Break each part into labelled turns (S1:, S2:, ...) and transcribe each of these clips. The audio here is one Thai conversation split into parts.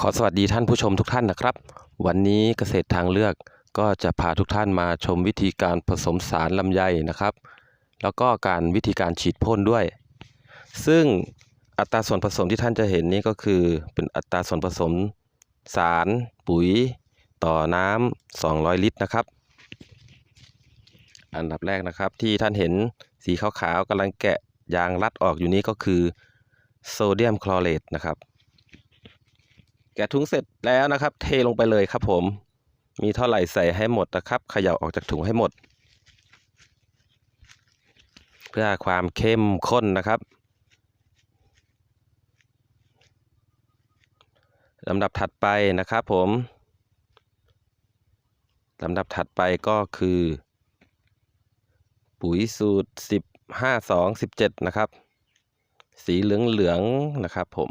S1: ขอสวัสดีท่านผู้ชมทุกท่านนะครับ วันนี้เกษตรทางเลือกก็จะพาทุกท่านมาชมวิธีการผสมสารลำไยนะครับ แล้วก็การวิธีการฉีดพ่นด้วย ซึ่งอัตราส่วนผสมที่ท่านจะเห็นนี้ก็คือเป็นอัตราส่วนผสมสารปุ๋ย ต่อน้ำ200 ลิตรนะครับ อันดับแรกนะครับที่ท่านเห็นสีขาวๆกำลังแกะยางรัดออกอยู่นี้ก็คือโซเดียมคลอเรตนะครับ แกะถุงเสร็จแล้วนะครับ เทลงไปเลยครับผม มีเท่าไหร่ใส่ให้หมดนะครับเขย่าออกจากถุงให้หมด เพื่อความเข้มข้นนะครับลำดับถัดไปนะครับผมลำดับถัดไปก็คือ ปุ๋ยสูตร 15 2 17 นะครับ สีเหลือง ๆ นะครับผม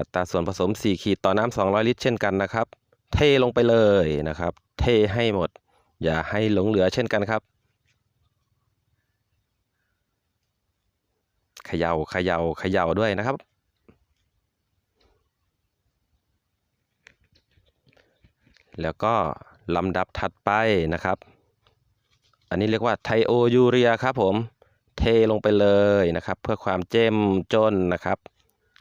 S1: อัตราส่วนผสม 4 ขีดต่อน้ำ200 ลิตร เช่นกันนะครับ เทลงไปเลยนะครับ เทให้หมด อย่าให้หลงเหลือเช่นกันครับเขยา่าเขยา่าเขย่าด้วยนะครับ แล้วก็ลำดับถัดไปนะครับ อันนี้เรียกว่าไทโอยูเรียครับผม เทลงไปเลยนะครับ เพื่อความเจ้มจนนะครับ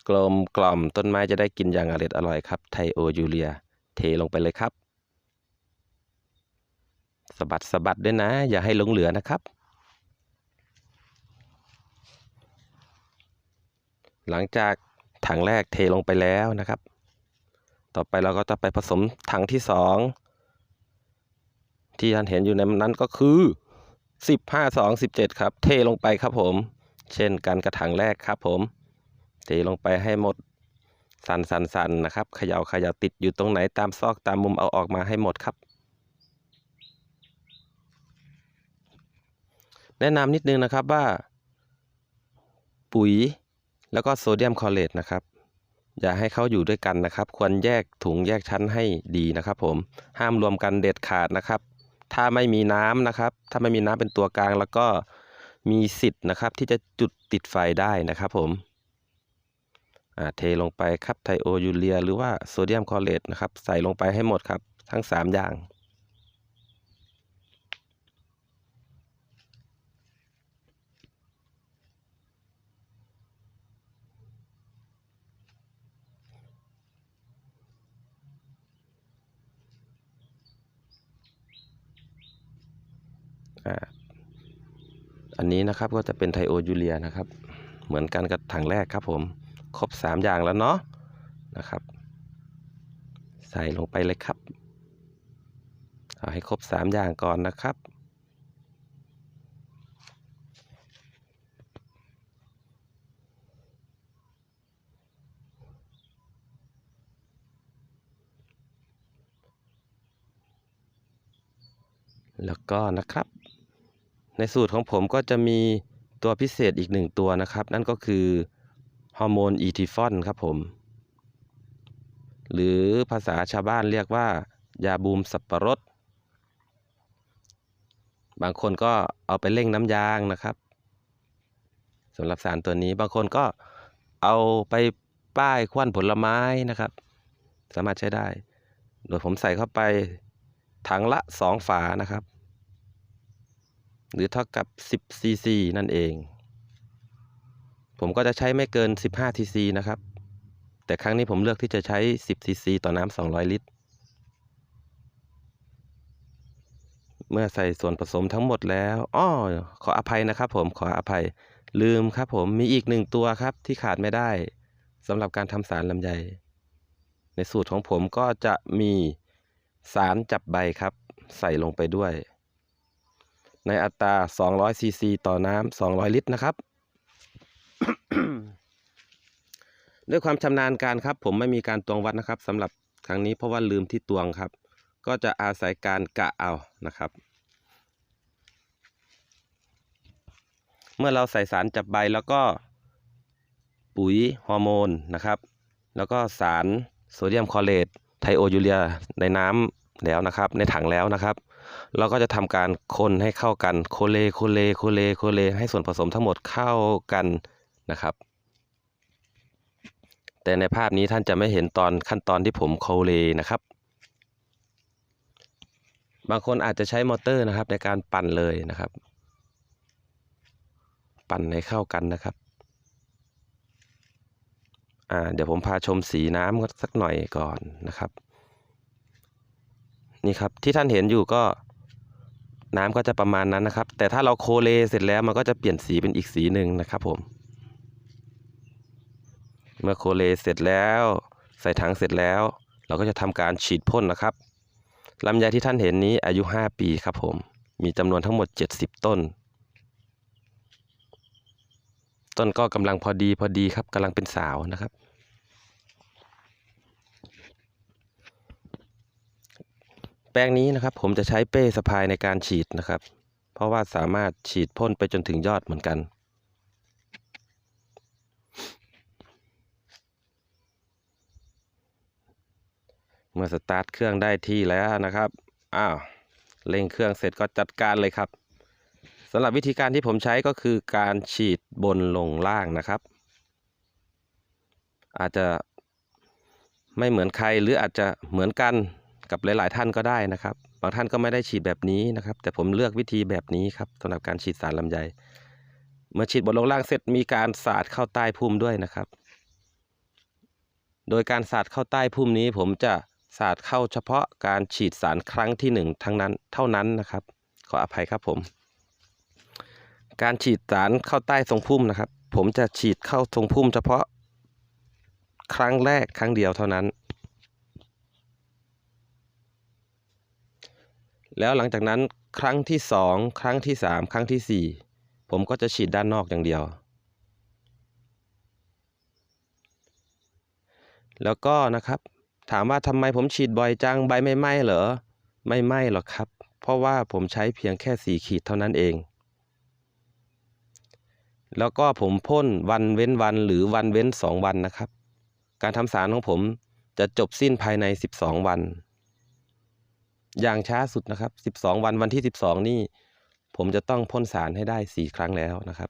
S1: กลมกล่อมต้นไม้จะได้กินอย่างอร่อยอร่อยครับ ไทโอยูเรีย เทลงไปเลยครับสะบัดสะบัดด้วยนะ อย่าให้หลงเหลือนะครับ หลังจากถังแรกเทลงไปแล้วนะครับ ต่อไปเราก็จะไปผสมถังที่สองที่ท่านเห็นอยู่ในนั้นก็คือสิบห้าสองสิบเจ็ดครับ เทลงไปครับผม เช่นกันกระถังแรกครับผม เทลงไปให้หมดสันสันสันนะครับเขย่าเขย่าติดอยู่ตรงไหนตามซอกตามมุมเอาออกมาให้หมดครับ แนะนำนิดนึงนะครับว่า ปุ๋ยแล้วก็โซเดียมคลอเรตนะครับ อย่าให้เขาอยู่ด้วยกันนะครับ ควรแยกถุงแยกชั้นให้ดีนะครับ ผมห้ามรวมกันเด็ดขาดนะครับ ถ้าไม่มีน้ำนะครับ ถ้าไม่มีน้ำเป็นตัวกลางแล้วก็มีสิทธิ์นะครับที่จะจุดติดไฟได้นะครับผม เทลงไปครับไทโอยูเรีย หรือว่าโซเดียมคลอเรตนะครับ ใส่ลงไปให้หมดครับทั้ง 3 อย่าง อันนี้นะครับก็จะเป็นไทโอยูเรียนะครับ เหมือนกันกับถังแรกครับผม ครบ 3 อย่างแล้วเนาะนะครับ ใส่ลงไปเลยครับ เอาให้ครบ 3 อย่างก่อนนะครับแล้วก็นะครับ ในสูตรของผมก็จะมีตัวพิเศษอีกหนึ่งตัวนะครับ นั่นก็คือ ฮอร์โมนอีทิฟอนครับผม หรือภาษาชาวบ้านเรียกว่า ยาบูมสับปะรด บางคนก็เอาไปเร่งน้ำยางนะครับสำหรับสารตัวนี้บางคนก็เอาไปป้ายควันผลไม้นะครับ สามารถใช้ได้ โดยผมใส่เข้าไปถังละสองฝานะครับ หรือเท่ากับ 10ซีซีนั่นเอง ผมก็จะใช้ไม่เกิน 15ทีซีนะครับ แต่ครั้งนี้ผมเลือกที่จะใช้ 10ซีซีต่อน้ำ 200 ลิตร เมื่อใส่ส่วนผสมทั้งหมดแล้ว อ้อ ขออภัยนะครับผม ขออภัย ลืมครับผม มีอีกหนึ่งตัวครับที่ขาดไม่ได้สำหรับการทำสารลำไย ในสูตรของผมก็จะมีสารจับใบครับ ใส่ลงไปด้วย ในอัตรา 200ซีซีต่อน้ำ 200 ลิตรนะครับ ด้วยความชำนาญการครับ ผมไม่มีการตวงวัดนะครับสำหรับครั้งนี้เพราะว่าลืมที่ตวงครับ ก็จะอาศัยการกะเอานะครับ เมื่อเราใส่สารจับใบแล้วก็ปุ๋ยฮอร์โมนนะครับ แล้วก็สารโซเดียมคอเรตไทโอยูเรียในน้ำแล้วนะครับ ในถังแล้วนะครับ เราก็จะทำการคนให้เข้ากันโคเลโคเลโคเลโคเลให้ส่วนผสมทั้งหมดเข้ากัน นะครับ แต่ในภาพนี้ท่านจะไม่เห็นตอนขั้นตอนที่ผมโคเลนะครับ บางคนอาจจะใช้มอเตอร์นะครับในการปั่นเลยนะครับ ปั่นให้เข้ากันนะครับอ่าเดี๋ยวผมพาชมสีน้ำสักหน่อยก่อนนะครับ นี่ครับที่ท่านเห็นอยู่ก็น้ำก็จะประมาณนั้นนะครับ แต่ถ้าเราโคเลเสร็จแล้วมันก็จะเปลี่ยนสีเป็นอีกสีหนึ่งนะครับผม เมื่อโคเลเสร็จแล้ว ใส่ถังเสร็จแล้ว เราก็จะทำการฉีดพ่นนะครับลำไยที่ท่านเห็นนี้อายุ 5 ปีครับผม มีจำนวนทั้งหมด 70 ต้น ต้นก็กำลังพอดีพอดีครับกำลังเป็นสาวนะครับ แปลงนี้นะครับผมจะใช้เป้สะพายในการฉีดนะครับ เพราะว่าสามารถฉีดพ่นไปจนถึงยอดเหมือนกัน เมื่อสตาร์ทเครื่องได้ที่แล้วนะครับอ้าวเร่งเครื่องเสร็จก็จัดการเลยครับสำหรับวิธีการที่ผมใช้ก็คือการฉีดบนลงล่างนะครับ อาจจะไม่เหมือนใครหรืออาจจะเหมือนกันกับหลาย ๆ ท่านก็ได้นะครับ บางท่านก็ไม่ได้ฉีดแบบนี้นะครับ แต่ผมเลือกวิธีแบบนี้ครับสำหรับการฉีดสารลำไย เมื่อฉีดบนลงล่างเสร็จมีการสาดเข้าใต้พุ่มด้วยนะครับ โดยการสาดเข้าใต้พุ่มนี้ผมจะ สาดเข้าเฉพาะการฉีดสารครั้งที่หนึ่งทั้งนั้นเท่านั้นนะครับ ขออภัยครับผม การฉีดสารเข้าใต้ทรงพุ่มนะครับ ผมจะฉีดเข้าทรงพุ่ม เฉพาะครั้งแรกครั้งเดียวเท่านั้น แล้วหลังจากนั้นครั้งที่สองครั้งที่สามครั้งที่สี่ผมก็จะฉีดด้านนอกอย่างเดียว แล้วก็นะครับ ถามว่าทำไมผมฉีดบ่อยจังใบไม่ไหม้เหรอ ไม่ไหม้หรอกครับ เพราะว่าผมใช้เพียงแค่สี่ขีดเท่านั้นเอง แล้วก็ผมพ่นวันเว้นวันหรือวันเว้นสองวันนะครับ การทำสารของผมจะจบสิ้นภายในสิบสองวัน อย่างช้าสุดนะครับสิบสองวันวันที่สิบสองนี่ ผมจะต้องพ่นสารให้ได้สี่ครั้งแล้วนะครับ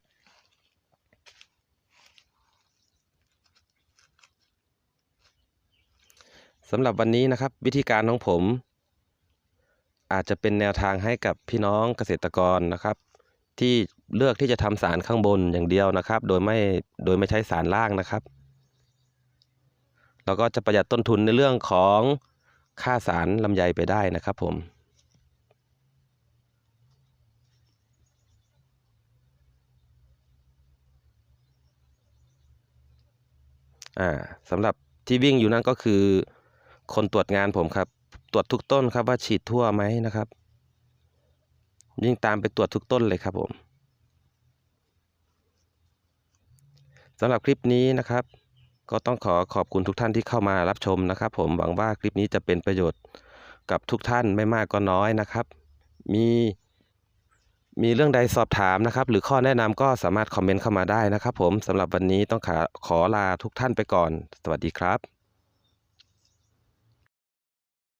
S1: สำหรับวันนี้นะครับวิธีการของผม อาจจะเป็นแนวทางให้กับพี่น้องเกษตรกรนะครับ ที่เลือกที่จะทำสารข้างบนอย่างเดียวนะครับ โดยไม่โดยไม่ใช้สารล่างนะครับ เราก็จะประหยัดต้นทุนในเรื่องของค่าสารลำไยไปได้นะครับผมอ่าสำหรับที่วิ่งอยู่นั่นก็คือ คนตรวจงานผมครับ ตรวจทุกต้นครับว่าฉีดทั่วไหมนะครับ ยิ่งตามไปตรวจทุกต้นเลยครับผมสำหรับคลิปนี้นะครับ ก็ต้องขอขอบคุณทุกท่านที่เข้ามารับชมนะครับ ผมหวังว่าคลิปนี้จะเป็นประโยชน์กับทุกท่านไม่มากก็น้อยนะครับ มีมีเรื่องใดสอบถามนะครับ หรือข้อแนะนำก็สามารถคอมเมนต์เข้ามาได้นะครับ ผมสำหรับวันนี้ต้องขอขอลาทุกท่านไปก่อน สวัสดีครับ